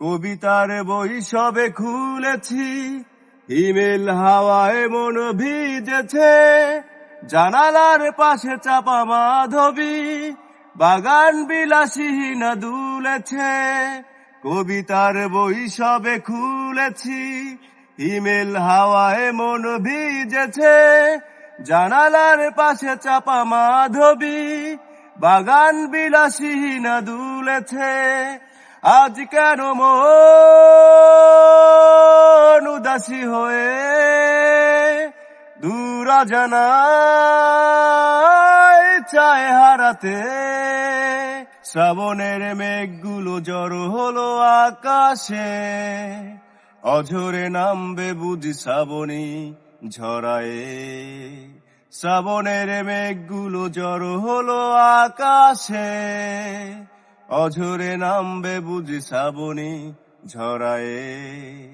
কবিতার বই সবে খুলেছি, হিমেল হাওয়ায় মন ভিজেছে, জানালার পাশে চাপা মাধবী, বাগান বিলাসী দুলেছে। কবিতার বই সবে খুলেছি, হিমেল হাওয়ায় মন ভিজেছে, জানালার পাশে চাপা মাধবী, বাগান বিলাসী দুলেছে। আজ কেন মন হয়ে দূর জানায় চায় হারাতে? শ্রাবণের মেঘগুলো জড়ো হলো আকাশে, অঝরে নামবে বুঝি শ্রাবণী ঝরায়ে। শ্রাবণের মেঘগুলো জড়ো হলো আকাশে অঝরে নামবে বুঝি শ্রাবণী ঝরায়ে।